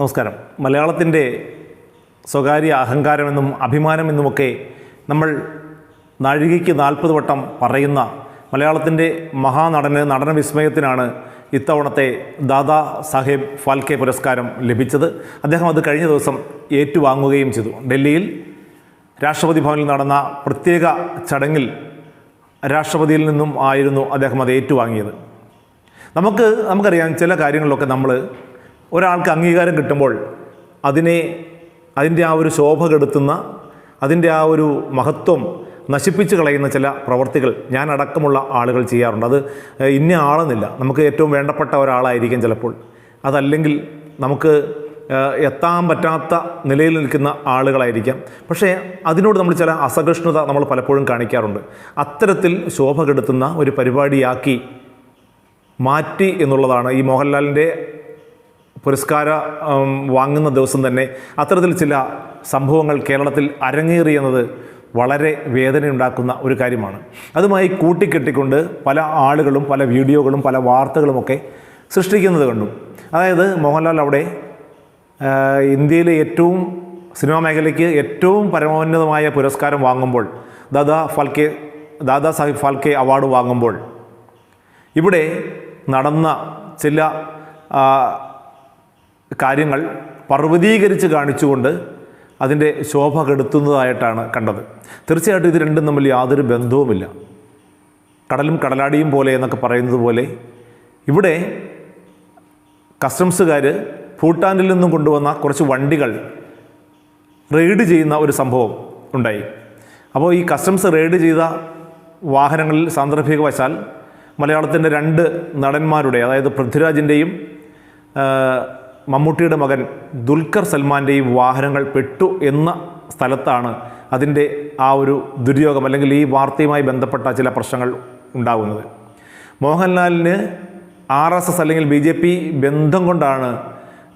നമസ്കാരം. മലയാളത്തിന്റെ സ്വകാര്യ അഹങ്കാരമെന്നും അഭിമാനമെന്നുമൊക്കെ നമ്മൾ നാഴികയ്ക്ക് നാൽപ്പത് വട്ടം പറയുന്ന മലയാളത്തിന്റെ മഹാനടന് നടന വിസ്മയത്തിനാണ് ഇത്തവണത്തെ ദാദാ സാഹേബ് ഫാൽക്കെ പുരസ്കാരം ലഭിച്ചത്. അദ്ദേഹം അത് കഴിഞ്ഞ ദിവസം ഏറ്റുവാങ്ങുകയും ചെയ്തു. ഡൽഹിയിൽ രാഷ്ട്രപതി ഭവനിൽ നടന്ന പ്രത്യേക ചടങ്ങിൽ രാഷ്ട്രപതിയിൽ നിന്നും ആയിരുന്നു അദ്ദേഹം അത് ഏറ്റുവാങ്ങിയത്. നമുക്ക് നമുക്കറിയാം ചില കാര്യങ്ങളിലൊക്കെ നമ്മൾ ഒരാൾക്ക് അംഗീകാരം കിട്ടുമ്പോൾ അതിനെ അതിന്റെ ആ ഒരു ശോഭ കെടുത്തുന്ന അതിന്റെ ആ ഒരു മഹത്വം നശിപ്പിച്ച് കളയുന്ന ചില പ്രവർത്തികൾ ഞാൻ അടക്കമുള്ള ആളുകൾ ചെയ്യാറുണ്ട്. അത് ഇന്ന ആളെന്നില്ല. നമുക്ക് ഏറ്റവും വേണ്ടപ്പെട്ട ഒരാളായിരിക്കും ചിലപ്പോൾ. അതല്ലെങ്കിൽ നമുക്ക് എത്താൻ പറ്റാത്ത നിലയിൽ നിൽക്കുന്ന ആളുകളായിരിക്കാം. പക്ഷേ അതിനോട് നമ്മൾ ചില അസഹിഷ്ണുത നമ്മൾ പലപ്പോഴും കാണിക്കാറുണ്ട്. അത്തരത്തിൽ ശോഭ കെടുത്തുന്ന ഒരു പരിപാടിയാക്കി മാറ്റി എന്നുള്ളതാണ് ഈ മോഹൻലാലിന്റെ പുരസ്കാര വാങ്ങുന്ന ദിവസം തന്നെ അത്തരത്തിൽ ചില സംഭവങ്ങൾ കേരളത്തിൽ അരങ്ങേറി എന്നത് വളരെ വേദനയുണ്ടാക്കുന്ന ഒരു കാര്യമാണ്. അതുമായി കൂട്ടിക്കെട്ടിക്കൊണ്ട് പല ആളുകളും പല വീഡിയോകളും പല വാർത്തകളുമൊക്കെ സൃഷ്ടിക്കുന്നത് കണ്ടു. അതായത് മോഹൻലാൽ അവിടെ ഇന്ത്യയിലെ ഏറ്റവും സിനിമാ മേഖലയ്ക്ക് ഏറ്റവും പരമോന്നതമായ പുരസ്കാരം വാങ്ങുമ്പോൾ ദാദാ ഫാൽക്കെ ദാദാ സാഹിബ് ഫാൽക്കെ അവാർഡ് വാങ്ങുമ്പോൾ ഇവിടെ നടന്ന ചില കാര്യങ്ങൾ പർവതീകരിച്ച് കാണിച്ചുകൊണ്ട് അതിന്റെ ശോഭ കെടുത്തുന്നതായിട്ടാണ് കണ്ടത്. തീർച്ചയായിട്ടും ഇത് രണ്ടും തമ്മിൽ യാതൊരു ബന്ധവുമില്ല. കടലും കടലാടിയും പോലെ എന്നൊക്കെ പറയുന്നത് പോലെ ഇവിടെ കസ്റ്റംസുകാർ ഭൂട്ടാനിൽ നിന്നും കൊണ്ടുവന്ന കുറച്ച് വണ്ടികൾ റെയ്ഡ് ചെയ്യുന്ന ഒരു സംഭവം ഉണ്ടായി. അപ്പോൾ ഈ കസ്റ്റംസ് റെയ്ഡ് ചെയ്ത വാഹനങ്ങളിൽ സാന്ദർഭികവശാൽ മലയാളത്തിന്റെ രണ്ട് നടന്മാരുടെ അതായത് പൃഥ്വിരാജിന്റെയും മമ്മൂട്ടിയുടെ മകൻ ദുൽഖർ സൽമാന്റെയും വാഹനങ്ങൾ പെട്ടു എന്ന സ്ഥലത്താണ് അതിന്റെ ആ ഒരു ദുര്യോഗം അല്ലെങ്കിൽ ഈ വാർത്തയുമായി ബന്ധപ്പെട്ട ചില പ്രശ്നങ്ങൾ ഉണ്ടാകുന്നത് മോഹൻലാലിന് ആർ എസ് എസ് അല്ലെങ്കിൽ ബി ജെ പി ബന്ധം കൊണ്ടാണ്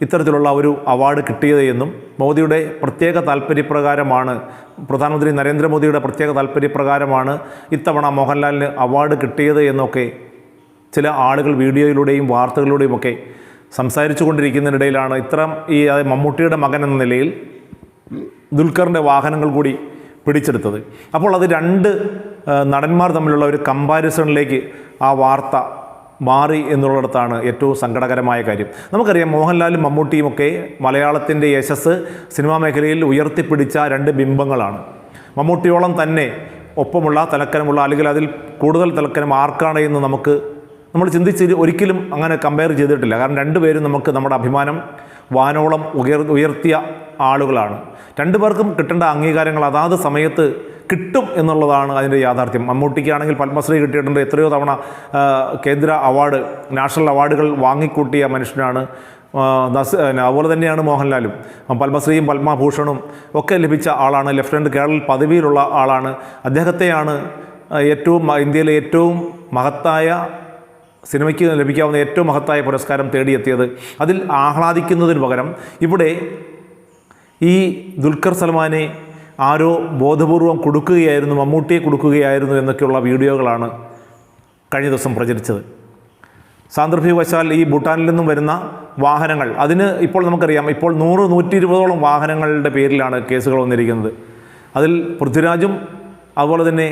ഇത്തരത്തിലുള്ള ഒരു അവാർഡ് കിട്ടിയത് എന്നും മോദിയുടെ പ്രത്യേക താല്പര്യപ്രകാരമാണ് പ്രധാനമന്ത്രി നരേന്ദ്രമോദിയുടെ പ്രത്യേക താല്പര്യപ്രകാരമാണ് ഇത്തവണ മോഹൻലാലിന് അവാർഡ് കിട്ടിയത് എന്നൊക്കെ ചില ആളുകൾ വീഡിയോയിലൂടെയും വാർത്തകളിലൂടെയും ഒക്കെ സംസാരിച്ചു കൊണ്ടിരിക്കുന്നതിനിടയിലാണ് ഇത്തരം ഈ മമ്മൂട്ടിയുടെ മകൻ എന്ന നിലയിൽ ദുൽഖറിന്റെ വാഹനങ്ങൾ കൂടി പിടിച്ചെടുത്തത്. അപ്പോൾ അത് രണ്ട് നടന്മാർ തമ്മിലുള്ള ഒരു കമ്പാരിസണിലേക്ക് ആ വാർത്ത മാറി എന്നുള്ളിടത്താണ് ഏറ്റവും സങ്കടകരമായ കാര്യം. നമുക്കറിയാം മോഹൻലാലും മമ്മൂട്ടിയും ഒക്കെ മലയാളത്തിന്റെ യശസ് സിനിമാ മേഖലയിൽ ഉയർത്തിപ്പിടിച്ച രണ്ട് ബിംബങ്ങളാണ്. മമ്മൂട്ടിയോളം തന്നെ ഒപ്പമുള്ള തലക്കനമുള്ള അല്ലെങ്കിൽ അതിൽ കൂടുതൽ തലക്കനം ആർക്കാണ് എന്ന് നമുക്ക് നമ്മൾ ചിന്തിച്ച് ഒരിക്കലും അങ്ങനെ കമ്പയർ ചെയ്തിട്ടില്ല. കാരണം രണ്ടുപേരും നമുക്ക് നമ്മുടെ അഭിമാനം വാനോളം ഉയർ ഉയർത്തിയ ആളുകളാണ്. രണ്ടു പേർക്കും കിട്ടേണ്ട അംഗീകാരങ്ങൾ അതാത് സമയത്ത് കിട്ടും എന്നുള്ളതാണ് അതിന്റെ യാഥാർത്ഥ്യം. മമ്മൂട്ടിക്കാണെങ്കിൽ പത്മശ്രീ കിട്ടിയിട്ടുണ്ട്. എത്രയോ തവണ കേന്ദ്ര അവാർഡ് നാഷണൽ അവാർഡുകൾ വാങ്ങിക്കൂട്ടിയ മനുഷ്യനാണ് അതുപോലെ തന്നെയാണ് മോഹൻലാലും. പത്മശ്രീയും പത്മഭൂഷണും ഒക്കെ ലഭിച്ച ആളാണ്. ലെഫ്റ്റനന്റ് കേണൽ പദവിയിലുള്ള ആളാണ്. അദ്ദേഹത്തെയാണ് ഏറ്റവും ഇന്ത്യയിലെ ഏറ്റവും മഹത്തായ സിനിമയ്ക്ക് ലഭിക്കാവുന്ന ഏറ്റവും മഹത്തായ പുരസ്കാരം തേടിയെത്തിയത് അതിൽ ആഹ്ലാദിക്കുന്നതിന് പകരം ഇവിടെ ഈ ദുൽഖർ സൽമാനെ ആരോ ബോധപൂർവം കൊടുക്കുകയായിരുന്നു മമ്മൂട്ടിയെ കൊടുക്കുകയായിരുന്നു എന്നൊക്കെയുള്ള വീഡിയോകളാണ് കഴിഞ്ഞ ദിവസം പ്രചരിച്ചത്. സാന്ദർഭികവശാൽ ഈ ഭൂട്ടാനിൽ നിന്നും വരുന്ന വാഹനങ്ങൾ അതിന് ഇപ്പോൾ നമുക്കറിയാം ഇപ്പോൾ നൂറ് നൂറ്റി ഇരുപതോളം വാഹനങ്ങളുടെ പേരിലാണ് കേസുകൾ വന്നിരിക്കുന്നത്. അതിൽ പൃഥ്വിരാജും അതുപോലെ തന്നെ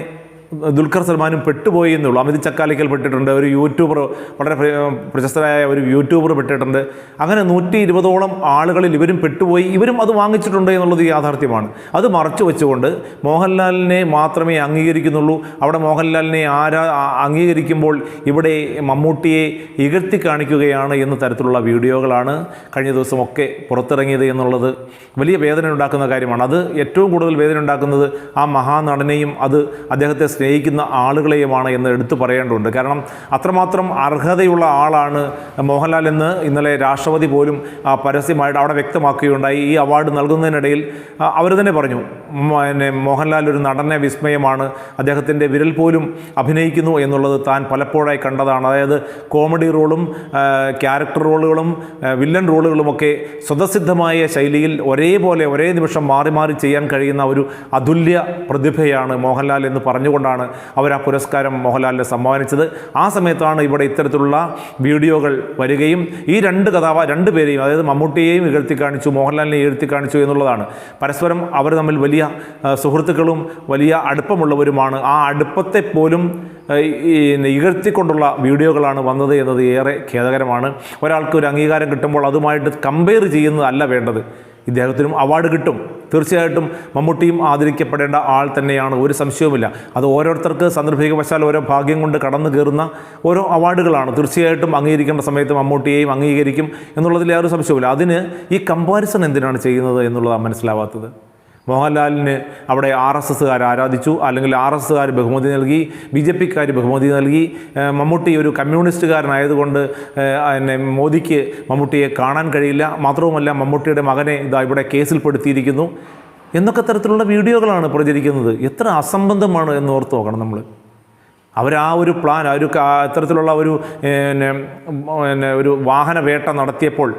ദുൽഖർ സൽമാനും പെട്ടുപോയി എന്നുള്ളൂ. അമിത് ചക്കാലിക്കൽ പെട്ടിട്ടുണ്ട് ഒരു യൂട്യൂബർ വളരെ പ്ര- പ്രശസ്തരായ ഒരു യൂട്യൂബർ പെട്ടിട്ടുണ്ട്. അങ്ങനെ നൂറ്റി ഇരുപതോളം ആളുകളിൽ ഇവരും പെട്ടുപോയി ഇവരും അത് വാങ്ങിച്ചിട്ടുണ്ട് എന്നുള്ളത് യാഥാർത്ഥ്യമാണ്. അത് മറച്ചു വെച്ചുകൊണ്ട് മോഹൻലാലിനെ മാത്രമേ അംഗീകരിക്കുന്നുള്ളൂ. അവിടെ മോഹൻലാലിനെ ആരാ അംഗീകരിക്കുമ്പോൾ ഇവിടെ മമ്മൂട്ടിയെ ഇകഴ്ത്തി കാണിക്കുകയാണ് എന്ന തരത്തിലുള്ള വീഡിയോകളാണ് കഴിഞ്ഞ ദിവസമൊക്കെ പുറത്തിറങ്ങിയത് എന്നുള്ളത്. വലിയ വേദന ഉണ്ടാക്കുന്ന കാര്യമാണ്. അത് ഏറ്റവും കൂടുതൽ വേദന ഉണ്ടാക്കുന്നത് ആ മഹാനടനെയും അത് അദ്ദേഹത്തെ സ്നേഹിക്കുന്ന ആളുകളെയുമാണ് എന്ന് എടുത്തു പറയേണ്ടതുണ്ട്. കാരണം അത്രമാത്രം അർഹതയുള്ള ആളാണ് മോഹൻലാൽ എന്ന് ഇന്നലെ രാഷ്ട്രപതി പോലും പരസ്യമായിട്ട് അവിടെ വ്യക്തമാക്കുകയുണ്ടായി. ഈ അവാർഡ് നൽകുന്നതിനിടയിൽ അവർ തന്നെ പറഞ്ഞു പിന്നെ മോഹൻലാൽ ഒരു നടനെ വിസ്മയമാണ് അദ്ദേഹത്തിന്റെ വിരൽ പോലും അഭിനയിക്കുന്നു എന്നുള്ളത് താൻ പലപ്പോഴായി കണ്ടതാണ്. അതായത് കോമഡി റോളും ക്യാരക്ടർ റോളുകളും വില്ലൻ റോളുകളുമൊക്കെ സ്വതസിദ്ധമായ ശൈലിയിൽ ഒരേപോലെ ഒരേ നിമിഷം മാറി മാറി ചെയ്യാൻ കഴിയുന്ന ഒരു അതുല്യ പ്രതിഭയാണ് മോഹൻലാൽ എന്ന് പറഞ്ഞുകൊണ്ടാണ് ആവശ്യപ്പെട്ടുകൊണ്ടാണ് അവർ ആ പുരസ്കാരം മോഹൻലാലിന് സമ്മാനിച്ചത്. ആ സമയത്താണ് ഇവിടെ ഇത്തരത്തിലുള്ള വീഡിയോകൾ വരികയും ഈ രണ്ട് കഥാപാ രണ്ട് പേരെയും അതായത് മമ്മൂട്ടിയെയും ഇകഴ്ത്തി കാണിച്ചു മോഹൻലാലിനെ ഇകഴ്ത്തി കാണിച്ചു എന്നുള്ളതാണ്. പരസ്പരം അവർ തമ്മിൽ വലിയ സുഹൃത്തുക്കളും വലിയ അടുപ്പമുള്ളവരുമാണ്. ആ അടുപ്പത്തെ പോലും ഇകഴ്ത്തിക്കൊണ്ടുള്ള വീഡിയോകളാണ് വന്നത് എന്നത് ഏറെ ഖേദകരമാണ്. ഒരാൾക്ക് ഒരു അംഗീകാരം കിട്ടുമ്പോൾ അതുമായിട്ട് കമ്പയർ ചെയ്യുന്നതല്ല വേണ്ടത്. ഇദ്ദേഹത്തിനും അവാർഡ് കിട്ടും. തീർച്ചയായിട്ടും മമ്മൂട്ടിയും ആദരിക്കപ്പെടേണ്ട ആൾ തന്നെയാണ്. ഒരു സംശയവുമില്ല. അത് ഓരോരുത്തർക്ക് സന്ദർഭികവശാൽ ഓരോ ഭാഗ്യം കൊണ്ട് കടന്നു കയറുന്ന ഓരോ അവാർഡുകളാണ് തീർച്ചയായിട്ടും അംഗീകരിക്കേണ്ട സമയത്ത് മമ്മൂട്ടിയെയും അംഗീകരിക്കും എന്നുള്ളതിൽ യാതൊരു സംശയവുമില്ല. അതിന് ഈ കമ്പാരിസൺ എന്തിനാണ് ചെയ്യുന്നത് എന്നുള്ളതാണ് മനസ്സിലാവാത്തത്. മോഹൻലാലിന് അവിടെ ആർ എസ് എസ്സുകാർ ആരാധിച്ചു. അല്ലെങ്കിൽ ആർ എസ് എസ്സുകാർ ബഹുമതി നൽകി ബി ജെ പിക്കാർ ബഹുമതി നൽകി. മമ്മൂട്ടി ഒരു കമ്മ്യൂണിസ്റ്റുകാരനായതുകൊണ്ട് പിന്നെ മോദിക്ക് മമ്മൂട്ടിയെ കാണാൻ കഴിയില്ല. മാത്രവുമല്ല മമ്മൂട്ടിയുടെ മകനെ ഇതാ ഇവിടെ കേസിൽപ്പെടുത്തിയിരിക്കുന്നു. എന്നൊക്കെ തരത്തിലുള്ള വീഡിയോകളാണ് പ്രചരിക്കുന്നത്. എത്ര അസംബന്ധമാണ് എന്ന് ഓർത്ത് നോക്കണം നമ്മൾ. അവർ ആ ഒരു പ്ലാൻ ആ ഒരു ഇത്തരത്തിലുള്ള ഒരു പിന്നെ ഒരു വാഹന വേട്ട നടത്തിയപ്പോൾ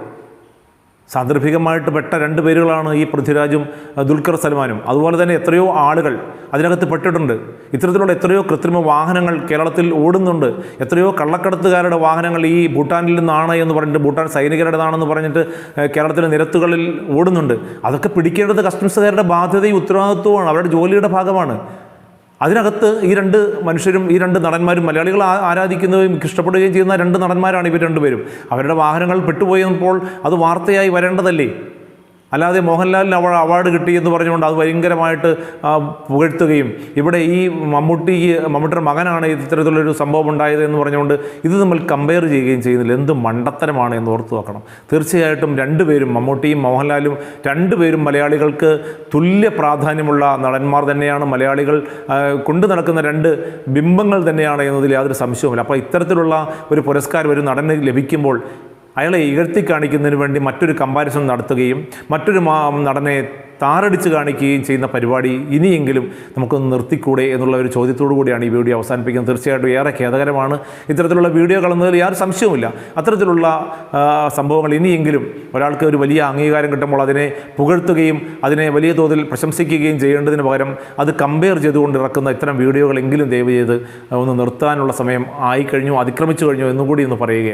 സാന്ദർഭികമായിട്ട് പെട്ട രണ്ട് പേരുകളാണ് ഈ പൃഥ്വിരാജും ദുൽഖർ സൽമാനും. അതുപോലെ തന്നെ എത്രയോ ആളുകൾ അതിനകത്ത് പെട്ടിട്ടുണ്ട്. ഇത്തരത്തിലുള്ള എത്രയോ കൃത്രിമ വാഹനങ്ങൾ കേരളത്തിൽ ഓടുന്നുണ്ട്. എത്രയോ കള്ളക്കടത്തുകാരുടെ വാഹനങ്ങൾ ഈ ഭൂട്ടാനിൽ നിന്നാണ് എന്ന് പറഞ്ഞിട്ട് ഭൂട്ടാൻ സൈനികരുടേതാണെന്ന് പറഞ്ഞിട്ട് കേരളത്തിലെ നിരത്തുകളിൽ ഓടുന്നുണ്ട്. അതൊക്കെ പിടിക്കേണ്ടത് കസ്റ്റംസുകാരുടെ ബാധ്യതയും ഉത്തരവാദിത്വമാണ് അവരുടെ ജോലിയുടെ ഭാഗമാണ്. അതിനകത്ത് ഈ രണ്ട് മനുഷ്യരും ഈ രണ്ട് നടന്മാരും മലയാളികൾ ആരാധിക്കുന്നതും ഇഷ്ടപ്പെടുകയും ചെയ്യുന്ന രണ്ട് നടന്മാരാണ് ഇവർ രണ്ടുപേരും. അവരുടെ വാഹനങ്ങൾ പെട്ടുപോയപ്പോൾ അത് വാർത്തയായി വരേണ്ടതല്ലേ? അല്ലാതെ മോഹൻലാലിന് അവ അവാർഡ് കിട്ടി എന്ന് പറഞ്ഞുകൊണ്ട് അത് ഭയങ്കരമായിട്ട് പുകഴ്ത്തുകയും. ഇവിടെ ഈ മമ്മൂട്ടി മമ്മൂട്ടിയുടെ മകനാണ് ഇത്തരത്തിലൊരു സംഭവം ഉണ്ടായത് എന്ന് പറഞ്ഞുകൊണ്ട് ഇത് നമ്മൾ കമ്പയർ ചെയ്യുകയും ചെയ്യുന്നില്ല. എന്ത് മണ്ടത്തരമാണ് എന്ന് ഓർത്തു വെക്കണം. തീർച്ചയായിട്ടും രണ്ടുപേരും മമ്മൂട്ടിയും മോഹൻലാലും രണ്ടുപേരും മലയാളികൾക്ക് തുല്യ പ്രാധാന്യമുള്ള നടന്മാർ തന്നെയാണ്. മലയാളികൾ കൊണ്ടു നടക്കുന്ന രണ്ട് ബിംബങ്ങൾ തന്നെയാണ് എന്നതിൽ യാതൊരു സംശയവുമില്ല. അപ്പോൾ ഇത്തരത്തിലുള്ള ഒരു പുരസ്കാരം ഒരു നടന് ലഭിക്കുമ്പോൾ അയാളെ ഇകഴ്ത്തി കാണിക്കുന്നതിന് വേണ്ടി മറ്റൊരു കമ്പാരിസൺ നടത്തുകയും മറ്റൊരു നടനെ താറടിച്ച് കാണിക്കുകയും ചെയ്യുന്ന പരിപാടി ഇനിയെങ്കിലും നമുക്കൊന്ന് നിർത്തിക്കൂടെ എന്നുള്ള ഒരു ചോദ്യത്തോടു കൂടിയാണ് ഈ വീഡിയോ അവസാനിപ്പിക്കുന്നത്. തീർച്ചയായിട്ടും ഏറെ ഖേദകരമാണ്. ഇത്തരത്തിലുള്ള വീഡിയോ കളന്നതിൽ യാതൊരു സംശയവുമില്ല. അത്തരത്തിലുള്ള സംഭവങ്ങൾ ഇനിയെങ്കിലും ഒരാൾക്ക് ഒരു വലിയ അംഗീകാരം കിട്ടുമ്പോൾ അതിനെ പുകഴ്ത്തുകയും അതിനെ വലിയ തോതിൽ പ്രശംസിക്കുകയും ചെയ്യേണ്ടതിന് പകരം അത് കമ്പയർ ചെയ്തുകൊണ്ട് ഇറക്കുന്ന ഇത്തരം വീഡിയോകളെങ്കിലും ദയവ് ചെയ്ത് ഒന്ന് നിർത്താനുള്ള സമയം ആയിക്കഴിഞ്ഞു അതിക്രമിച്ചു കഴിഞ്ഞു എന്നുകൂടി ഒന്ന് പറയുകയാണ്.